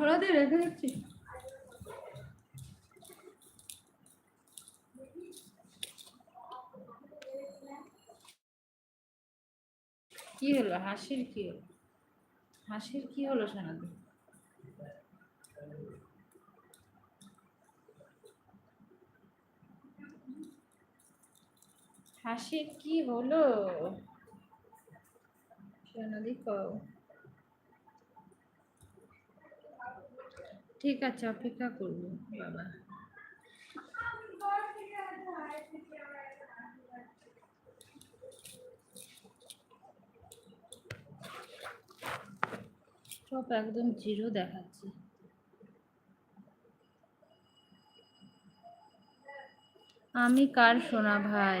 ছড়া দিয়ে রেখে দিচ্ছি। কি হলো? হাসির কি হলো? হাসির কি হলো সোনাদি হাসির কি হলো? সোনাদি কও। ঠিক আছে, অপেক্ষা করব, বাবা। সব একদম জিরো দেখাচ্ছে। আমি কার সোনা ভাই?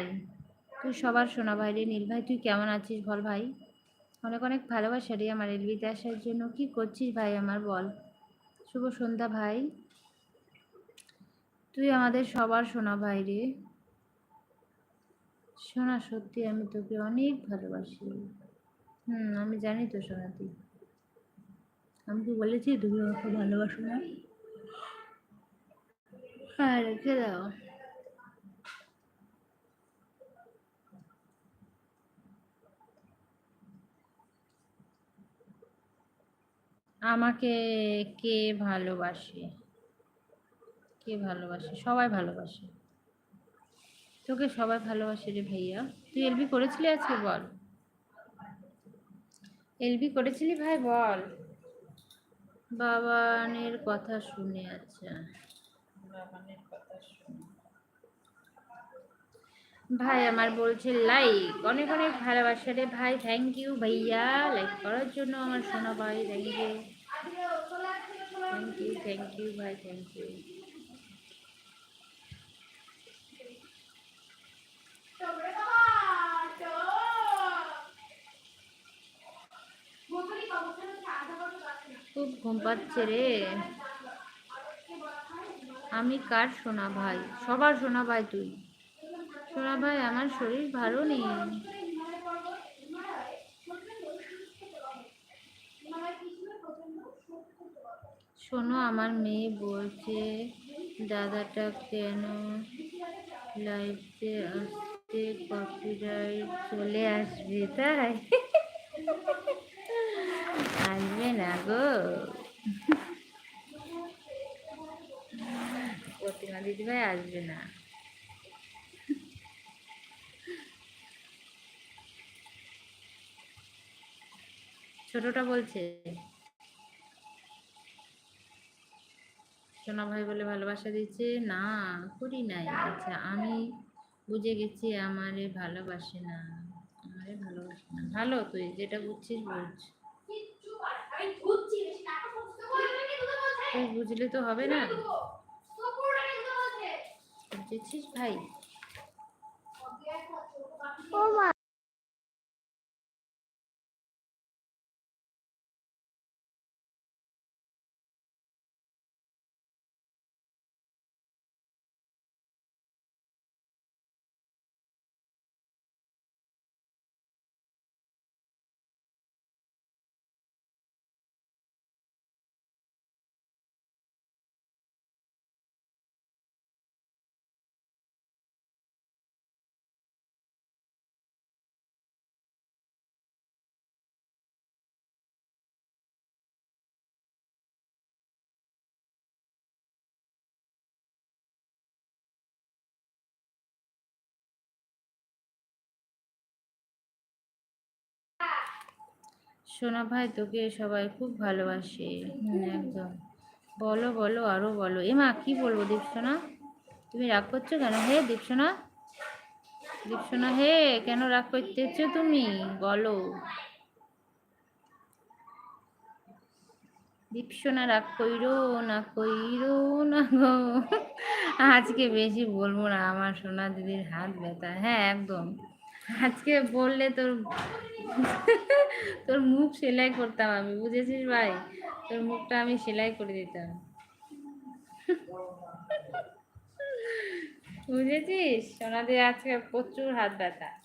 তুই সবার সোনা ভাই রে নীল ভাই, তুই কেমন আছিস বল ভাই? অনেক অনেক ভালোবাসা রে আমার এলবিতে আসার জন্য। কি করছিস ভাই আমার বল? শুভ সন্ধ্যা ভাই। তুই আমাদের সবার শোনা ভাই রে। শোনা সত্যি আমি তোকে অনেক ভালোবাসি। হুম, আমি জানি তো শোনা তুই আমি কি বলেছি তুমি আমাকে ভালোবাসো না? হ্যাঁ রেখে দাও। আমাকে কে ভালোবাসে? কে ভালোবাসে? সবাই ভালোবাসে। তোকে সবাই ভালোবাসে রে ভাইয়া। তুই এলবি করেছিলি আজকে বল। এলবি করেছিলি ভাই বল। বাবানের কথা শুনে আচ্ছা। বাবানের কথা শুনে। ভাই আমার বলছে লাইক অনেক অনেক ভালোবাসা রে ভাই থ্যাংক ইউ ভাইয়া লাইক করার জন্য আমার সোনা ভাই thank you thank you thank you ভাই থ্যাংক ইউ খুব ঘুম পাচ্ছে রে। আমি কার সোনা ভাই? সবার সোনা ভাই তুই। সোনা ভাই আমার শরীর ভালো নেই। শোনো, আমার মেয়ে বলছে, দাদাটা কেন লাইফে আসতে কপিরাইট চলে আসবে? তাই? আসবে না গো। প্রতিমা দিদিভাই আসবে না। ছোটটা বলছে। সোনা ভাই বলে, ভালোবাসা দিচ্ছে? না, করি নাই। আচ্ছা আমি বুঝে গেছি, আমারে ভালোবাসে না। আমারে ভালোবাসে না? ভালো, তুই যেটা বুঝছিস বুঝ। তুই বুঝলে তো হবে না? বুঝেছিস ভাই? সোনা ভাই তোকে সবাই খুব ভালোবাসে। হুম, একদম। বলো বলো আরও বলো। এ মা কি বলব দীপসোনা? তুমি রাগ করছ কেন? হে দীপসোনা? দীপসোনা হে কেন রাগ করতেছো তুমি? বলো। দীপসোনা রাগ কইরো না কইরো না গো। আজকে বেশি বলব না আমার সোনা দিদির হাত ব্যথা। হ্যাঁ একদম। আজকে বললে তোর তোর মুখ সেলাই করতাম আমি, বুঝেছিস ভাই? তোর মুখটা আমি সেলাই করে দিতাম। বুঝেছিস? সোনাদের আজকে প্রচুর হাত ব্যথা।